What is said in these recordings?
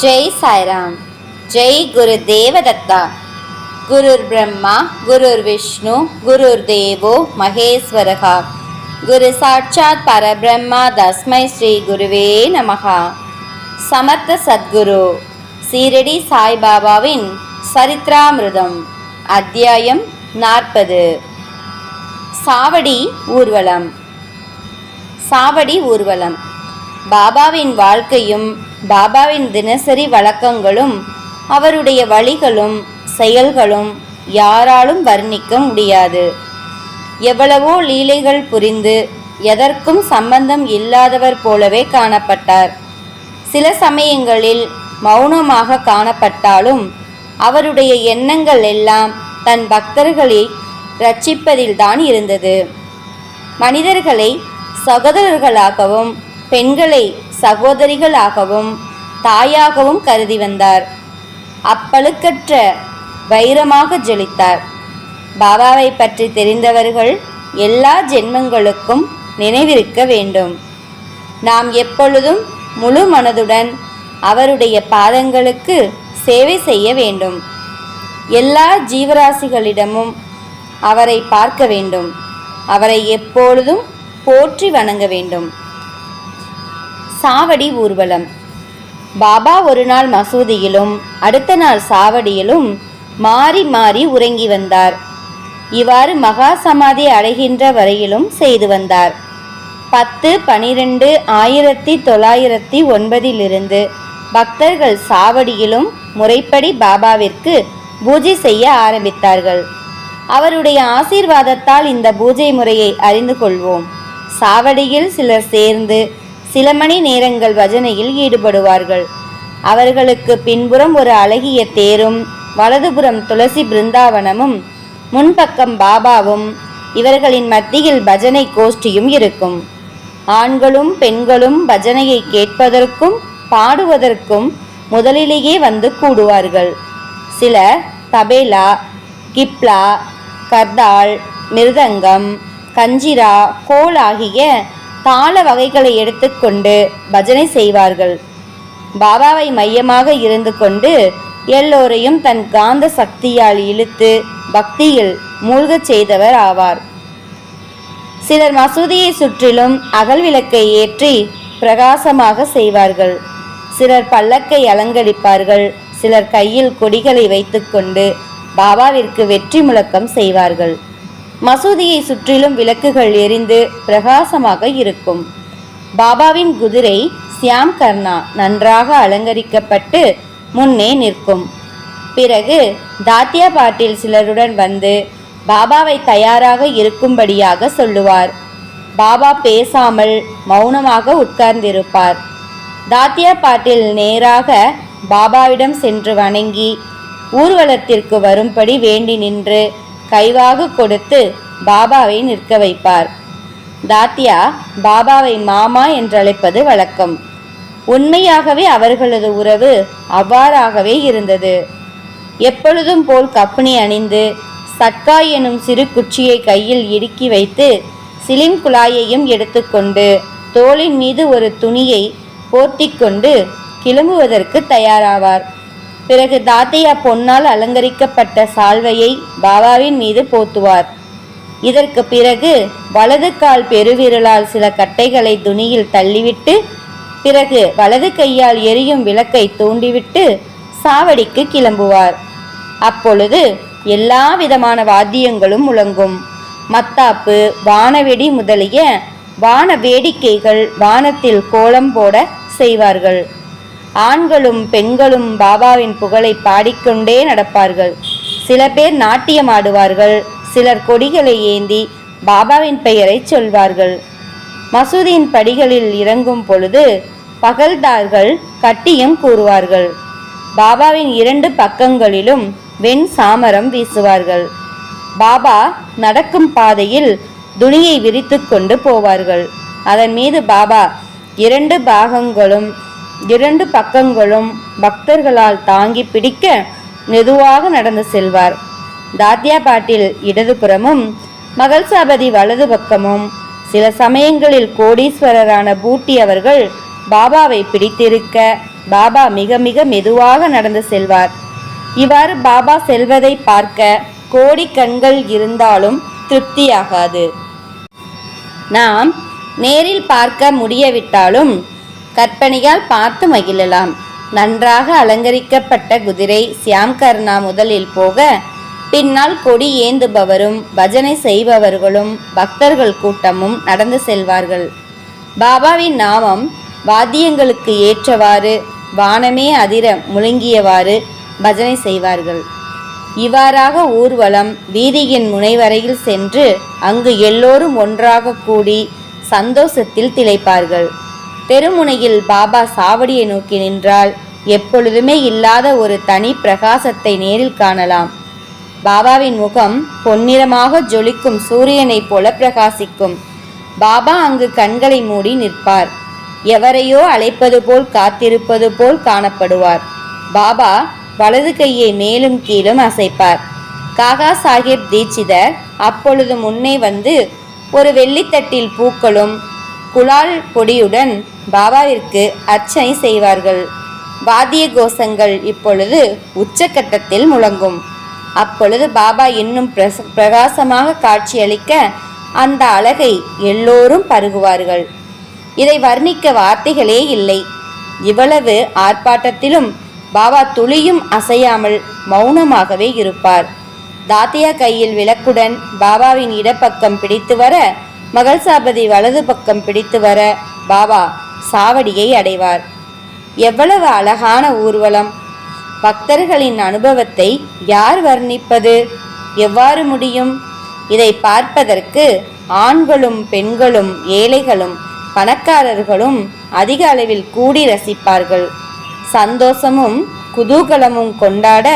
ஜெய் சாய்ராம். ஜெய் குரு தேவதத்தா. குருர் பிரம்மா குருர் விஷ்ணு குருர் தேவோ மகேஸ்வரகா. குரு சாட்சாத் பரபிரம்மா தஸ்மை ஸ்ரீ குருவே நமகா சமர்த்த சத்குரு. சீரடி சாய்பாபாவின் சரித்ராமிருதம் அத்தியாயம் நாற்பது. சாவடி ஊர்வலம். சாவடி ஊர்வலம். பாபாவின் வாழ்க்கையும் பாபாவின் தினசரி வழக்கங்களும் அவருடைய வழிகளும் செயல்களும் யாராலும் வர்ணிக்க முடியாது. எவ்வளவோ லீலைகள் புரிந்து எதற்கும் சம்பந்தம் இல்லாதவர் போலவே காணப்பட்டார். சில சமயங்களில் மௌனமாக காணப்பட்டாலும் அவருடைய எண்ணங்கள் எல்லாம் தன் பக்தர்களை ரட்சிப்பதில்தான் இருந்தது. மனிதர்களை சகோதரர்களாகவும் பெண்களை சகோதரிகளாகவும் தாயாகவும் கருதி வந்தார். அப்பழுக்கற்ற வைரமாக ஜொலித்தார். பாபாவை பற்றி தெரிந்தவர்கள் எல்லா ஜென்மங்களுக்கும் நினைவிருக்க வேண்டும். நாம் எப்பொழுதும் முழு மனதுடன் அவருடைய பாதங்களுக்கு சேவை செய்ய வேண்டும். எல்லா ஜீவராசிகளிடமும் அவரை பார்க்க வேண்டும். அவரை எப்பொழுதும் போற்றி வணங்க வேண்டும். சாவடி ஊர்வலம். பாபா ஒரு நாள் மசூதியிலும் அடுத்த நாள் சாவடியிலும் மாறி மாறி உறங்கி வந்தார். இவ்வாறு மகா சமாதி அடைகின்ற வரையிலும் செய்து வந்தார். பத்து பனிரெண்டு ஆயிரத்தி தொள்ளாயிரத்தி ஒன்பதிலிருந்து பக்தர்கள் சாவடியிலும் முறைப்படி பாபாவிற்கு பூஜை செய்ய ஆரம்பித்தார்கள். அவருடைய ஆசீர்வாதத்தால் இந்த பூஜை முறையை அறிந்து கொள்வோம். சாவடியில் சிலர் சேர்ந்து சில மணி நேரங்கள் பஜனையில் ஈடுபடுவார்கள். அவர்களுக்கு பின்புறம் ஒரு அழகிய தேரும் வலதுபுறம் துளசி பிருந்தாவனமும் முன்பக்கம் பாபாவும் இவர்களின் மத்தியில் பஜனை கோஷ்டியும் இருக்கும். ஆண்களும் பெண்களும் பஜனையை கேட்பதற்கும் பாடுவதற்கும் முதலிலேயே வந்து கூடுவார்கள். சில தபேலா கிப்லா கர்தால் மிருதங்கம் கஞ்சிரா கோல் ஆகிய தாள வகைகளை எடுத்துக்கொண்டு பஜனை செய்வார்கள். பாபாவை மையமாக இருந்து கொண்டு எல்லோரையும் தன் காந்த சக்தியால் இழுத்து பக்தியில் மூழ்கச் செய்தவர் ஆவார். சிலர் மசூதியை சுற்றிலும் அகல் விளக்கை ஏற்றி பிரகாசமாக செய்வார்கள். சிலர் பல்லக்கை அலங்கரிப்பார்கள். சிலர் கையில் கொடிகளை வைத்துக்கொண்டு பாபாவிற்கு வெற்றி முழக்கம் செய்வார்கள். மசூதியை சுற்றிலும் விளக்குகள் எரிந்து பிரகாசமாக இருக்கும். பாபாவின் குதிரை சியாம் கர்ணா நன்றாக அலங்கரிக்கப்பட்டு முன்னே நிற்கும். பிறகு தாத்தியா பாட்டில் சிலருடன் வந்து பாபாவை தயாராக இருக்கும்படியாக சொல்லுவார். பாபா பேசாமல் மௌனமாக உட்கார்ந்திருப்பார். தாத்தியா பாட்டில் நேராக பாபாவிடம் சென்று வணங்கி ஊர்வலத்திற்கு வரும்படி வேண்டி நின்று கைவாகு கொடுத்து பாபாவை நிற்க வைப்பார். தாத்தியா பாபாவை மாமா என்றழைப்பது வழக்கம். உண்மையாகவே அவர்களது உறவு அவ்வாறாகவே இருந்தது. எப்பொழுதும் போல் கப்புனி அணிந்து சட்கா எனும் சிறு குச்சியை கையில் இடுக்கி வைத்து சிலிம் குழாயையும் எடுத்துக்கொண்டு தோளின் மீது ஒரு துணியை போர்த்திக்கொண்டு கிளம்புவதற்கு தயாராவார். பிறகு தாத்தையா பொன்னால் அலங்கரிக்கப்பட்ட சால்வையை பாபாவின் மீது போத்துவார். இதற்கு பிறகு வலது கால் பெருவிரலால் சில கட்டைகளை துணியில் தள்ளிவிட்டு பிறகு வலது கையால் எரியும் விளக்கை தூண்டிவிட்டு சாவடிக்கு கிளம்புவார். அப்பொழுது எல்லா விதமான வாத்தியங்களும் முழங்கும். மத்தாப்பு வானவெடி முதலிய வான வேடிக்கைகள் வானத்தில் கோலம் போட செய்வார்கள். ஆண்களும் பெண்களும் பாபாவின் புகழை பாடிக்கொண்டே நடப்பார்கள். சில பேர் நாட்டியம் ஆடுவார்கள் சிலர் கொடிகளை ஏந்தி பாபாவின் பெயரை சொல்வார்கள். மசூதியின் படிகளில் இறங்கும் பொழுது பகல்தார்கள் கட்டியம் கூறுவார்கள். பாபாவின் இரண்டு பக்கங்களிலும் வெண் சாமரம் வீசுவார்கள். பாபா நடக்கும் பாதையில் துணியை விரித்து கொண்டு போவார்கள். அதன் மீது பாபா இரண்டு பாகங்களும் இரண்டு பக்கங்களும் பக்தர்களால் தாங்கி பிடிக்க மெதுவாக நடந்து செல்வார். தாத்யா பாட்டில் இடதுபுறமும் மகள்சாபதி வலது பக்கமும் சில சமயங்களில் கோடீஸ்வரரான பூட்டி அவர்கள் பாபாவை பிடித்திருக்க பாபா மிக மிக மெதுவாக நடந்து செல்வார். இவ்வாறு பாபா செல்வதை பார்க்க கோடி கண்கள் இருந்தாலும் திருப்தியாகாது. நாம் நேரில் பார்க்க முடியவிட்டாலும் கற்பனையால் பார்த்து மகிழலாம். நன்றாக அலங்கரிக்கப்பட்ட குதிரை சியாம் கர்ணா முதலில் போக பின்னால் கொடி ஏந்துபவரும் பஜனை செய்பவர்களும் பக்தர்கள் கூட்டமும் நடந்து செல்வார்கள். பாபாவின் நாமம் வாத்தியங்களுக்கு ஏற்றவாறு வானமே அதிர முழங்கியவாறு பஜனை செய்வார்கள். இவ்வாறாக ஊர்வலம் வீதியின் முனைவரையில் சென்று அங்கு எல்லோரும் ஒன்றாக கூடி சந்தோஷத்தில் திளைப்பார்கள். தெருமுனையில் பாபா சாவடியை நோக்கி நின்றால் எப்பொழுதுமே இல்லாத ஒரு தனி பிரகாசத்தை நேரில் காணலாம். பாபாவின் முகம் பொன்னிறமாக ஜொலிக்கும் சூரியனைப் போல பிரகாசிக்கும். பாபா அங்கு கண்களை மூடி நிற்பார். எவரையோ அழைப்பது போல் காத்திருப்பது போல் காணப்படுவார். பாபா வலது கையை மேலும் கீழும் அசைப்பார். காகா சாஹிப் தீட்சிதர் அப்பொழுது முன்னே வந்து ஒரு வெள்ளித்தட்டில் பூக்களும் குலால் பொடியுடன் பாபாவிற்கு அர்ச்சனை செய்வார்கள். வாத்திய கோஷங்கள் இப்பொழுது உச்சக்கட்டத்தில் முழங்கும். அப்பொழுது பாபா இன்னும் பிரச பிரகாசமாக காட்சியளிக்க அந்த அழகை எல்லோரும் பருகுவார்கள். இதை வர்ணிக்க வார்த்தைகளே இல்லை. இவ்வளவு ஆர்ப்பாட்டத்திலும் பாபா துளியும் அசையாமல் மௌனமாகவே இருப்பார். தாத்தியா கையில் விளக்குடன் பாபாவின் இடப்பக்கம் பிடித்து வர மகள் சாபதி வலது பக்கம் பிடித்து வர பாபா சாவடியை அடைவார். எவ்வளவு அழகான ஊர்வலம். பக்தர்களின் அனுபவத்தை யார் வர்ணிப்பது? எவ்வாறு முடியும்? இதை பார்ப்பதற்கு ஆண்களும் பெண்களும் ஏழைகளும் பணக்காரர்களும் அதிக அளவில் கூடி ரசிப்பார்கள். சந்தோஷமும் குதூகலமும் கொண்டாட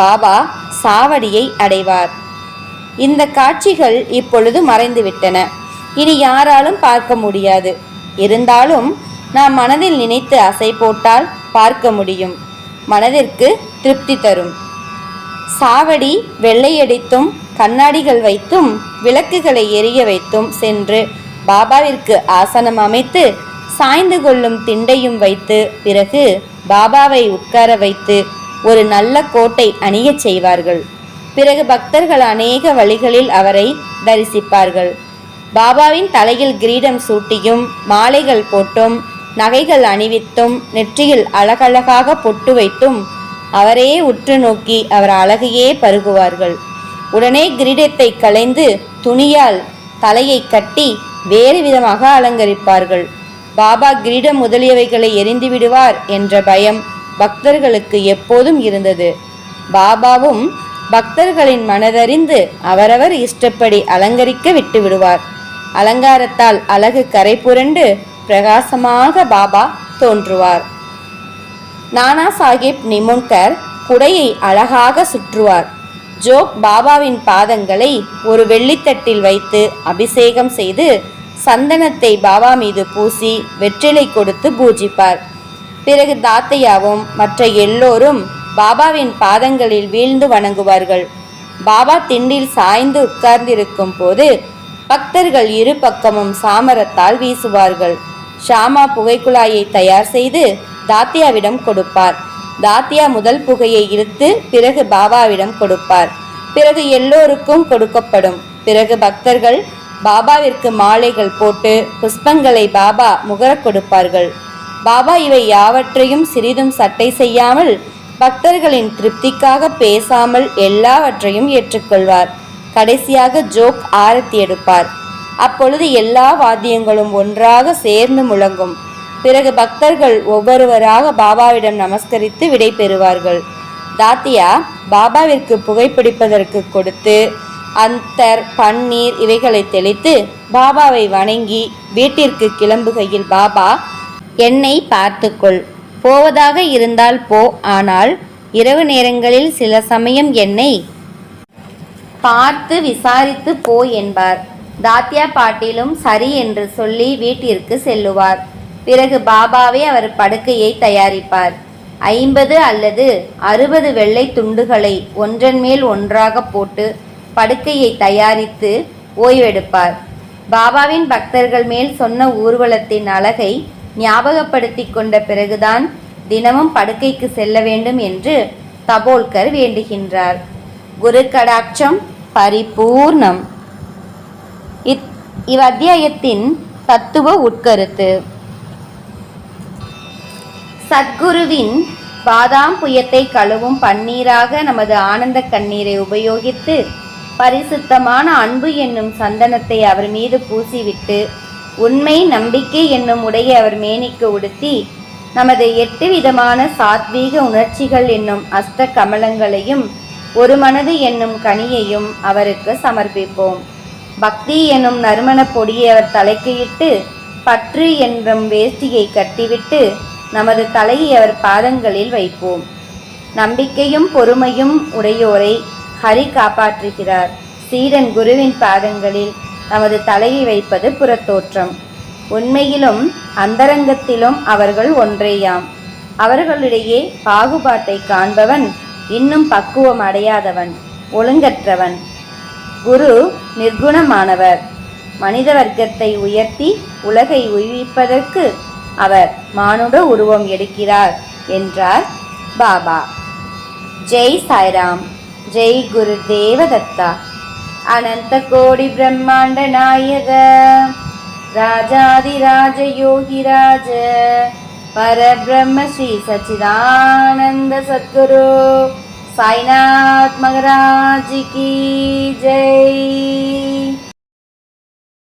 பாபா சாவடியை அடைவார். இந்த காட்சிகள் இப்பொழுது மறைந்துவிட்டன. இனி யாராலும் பார்க்க முடியாது. இருந்தாலும் நாம் மனதில் நினைத்து அசை போட்டால் பார்க்க முடியும். மனதிற்கு திருப்தி தரும். சாவடி வெள்ளையடித்தும் கண்ணாடிகள் வைத்தும் விளக்குகளை எரிய வைத்தும் சென்று பாபாவிற்கு ஆசனம் அமைத்து சாய்ந்து கொள்ளும் திண்டையும் வைத்து பிறகு பாபாவை உட்கார வைத்து ஒரு நல்ல கோட்டை அணியச் செய்வார்கள். பிறகு பக்தர்கள் அநேக வழிகளில் அவரை தரிசிப்பார்கள். பாபாவின் தலையில் கிரீடம் சூட்டியும் மாலைகள் போட்டும் நகைகள் அணிவித்தும் நெற்றியில் அழகழகாக பொட்டு வைத்தும் அவரே உற்று நோக்கி அவர் அழகையே பருகுவார்கள். உடனே கிரீடத்தை களைந்து துணியால் தலையை கட்டி வேறு விதமாக அலங்கரிப்பார்கள். பாபா கிரீடம் முதலியவைகளை எரிந்து விடுவார் என்ற பயம் பக்தர்களுக்கு எப்போதும் இருந்தது. பாபாவும் பக்தர்களின் மனதறிந்து அவரவர் இஷ்டப்படி அலங்கரிக்க விட்டு விடுவார். அலங்காரத்தால் அழகு கரை புரண்டு பிரகாசமாக பாபா தோன்றுவார். நானா சாஹிப் நிமோன்கர் குடையை அழகாக சுற்றுவார். ஜோக் பாபாவின் பாதங்களை ஒரு வெள்ளித்தட்டில் வைத்து அபிஷேகம் செய்து சந்தனத்தை பாபா மீது பூசி வெற்றிலை கொடுத்து பூஜிப்பார். பிறகு தாத்தையாவும் மற்ற எல்லோரும் பாபாவின் பாதங்களில் வீழ்ந்து வணங்குவார்கள். பாபா திண்டில் சாய்ந்து உட்கார்ந்திருக்கும் போது பக்தர்கள் இரு பக்கமும் சாமரத்தால் வீசுவார்கள். ஷாமா புகைக்குழாயை தயார் செய்து தாத்தியாவிடம் கொடுப்பார். தாத்தியா முதல் புகையை இழுத்து பிறகு பாபாவிடம் கொடுப்பார். பிறகு எல்லோருக்கும் கொடுக்கப்படும். பிறகு பக்தர்கள் பாபாவிற்கு மாலைகள் போட்டு புஷ்பங்களை பாபா முகரக் கொடுப்பார்கள். பாபா இவை யாவற்றையும் சிறிதும் சட்டை செய்யாமல் பக்தர்களின் திருப்திக்காக பேசாமல் எல்லாவற்றையும் ஏற்றுக்கொள்வார். கடைசியாக ஜோக் ஆரத்தி எடுப்பார். அப்பொழுது எல்லா வாத்தியங்களும் ஒன்றாக சேர்ந்து முழங்கும். பிறகு பக்தர்கள் ஒவ்வொருவராக பாபாவிடம் நமஸ்கரித்து விடை பெறுவார்கள். தாத்தியா பாபாவிற்கு புகைப்பிடிப்பதற்கு கொடுத்து அந்தர் பன்னீர் இவைகளை தெளித்து பாபாவை வணங்கி வீட்டிற்கு கிளம்புகையில் பாபா என்னை பார்த்துக்கொள். போவதாக இருந்தால் போ. ஆனால் இரவு நேரங்களில் சில சமயம் என்னை பார்த்து விசாரித்து போ என்பார். தாத்தியா பாட்டிலும் சரி என்று சொல்லி வீட்டிற்கு செல்லுவார். பிறகு பாபாவே அவர் படுக்கையை தயாரிப்பார். ஐம்பது அல்லது அறுபது வெள்ளை துண்டுகளை ஒன்றன் மேல் ஒன்றாக போட்டு படுக்கையை தயாரித்து ஓய்வெடுப்பார். பாபாவின் பக்தர்கள் மேல் சொன்ன ஊர்வலத்தின் அழகை ஞாபகப்படுத்திக் கொண்ட பிறகுதான் தினமும் படுக்கைக்கு செல்ல வேண்டும் என்று தபோல்கர் வேண்டுகின்றார். குரு கடாட்சம் பரிபூர்ணம். இத் இவ்வத்தியாயத்தின் தத்துவ உட்கருத்து. சத்குருவின் பாதாம் புயத்தை கழுவும் பன்னீராக நமது ஆனந்த கண்ணீரை உபயோகித்து பரிசுத்தமான அன்பு என்னும் சந்தனத்தை அவர் மீது பூசிவிட்டு உண்மை நம்பிக்கை என்னும் உடைய அவர் மேனிக்கு உடுத்தி நமது எட்டு விதமான சாத்வீக உணர்ச்சிகள் என்னும் அஷ்ட கமலங்களையும் ஒரு மனது என்னும் கனியையும் அவருக்கு சமர்ப்பிப்போம். பக்தி என்னும் நறுமணப் பொடியை அவர் தலைக்கு இட்டு பற்று என்றும் வேஷ்டியை கட்டிவிட்டு நமது தலையை அவர் பாதங்களில் வைப்போம். நம்பிக்கையும் பொறுமையும் உடையோரை ஹரி காப்பாற்றுகிறார். சீடன் குருவின் பாதங்களில் நமது தலையை வைப்பது புறத்தோற்றம். உண்மையிலும் அந்தரங்கத்திலும் அவர்கள் ஒன்றேயாம். அவர்களிடையே பாகுபாட்டை காண்பவன் இன்னும் பக்குவம் அடையாதவன் ஒழுங்கற்றவன். குரு நிர்குணமானவர். மனித வர்க்கத்தை உயர்த்தி உலகை உயிர்ப்பதற்கு அவர் மானுட உருவம் எடுக்கிறார் என்றார் பாபா. ஜெய் சாய்ராம். ஜெய் குரு தேவதத்தா. அனந்த கோடி பிரம்மாண்ட நாயக. ராஜாதிராஜ யோகிராஜ. பரபிரம்ம ஸ்ரீ சச்சிதானந்த சத்குரு சாய்நாத் மகராஜ் கி ஜெய்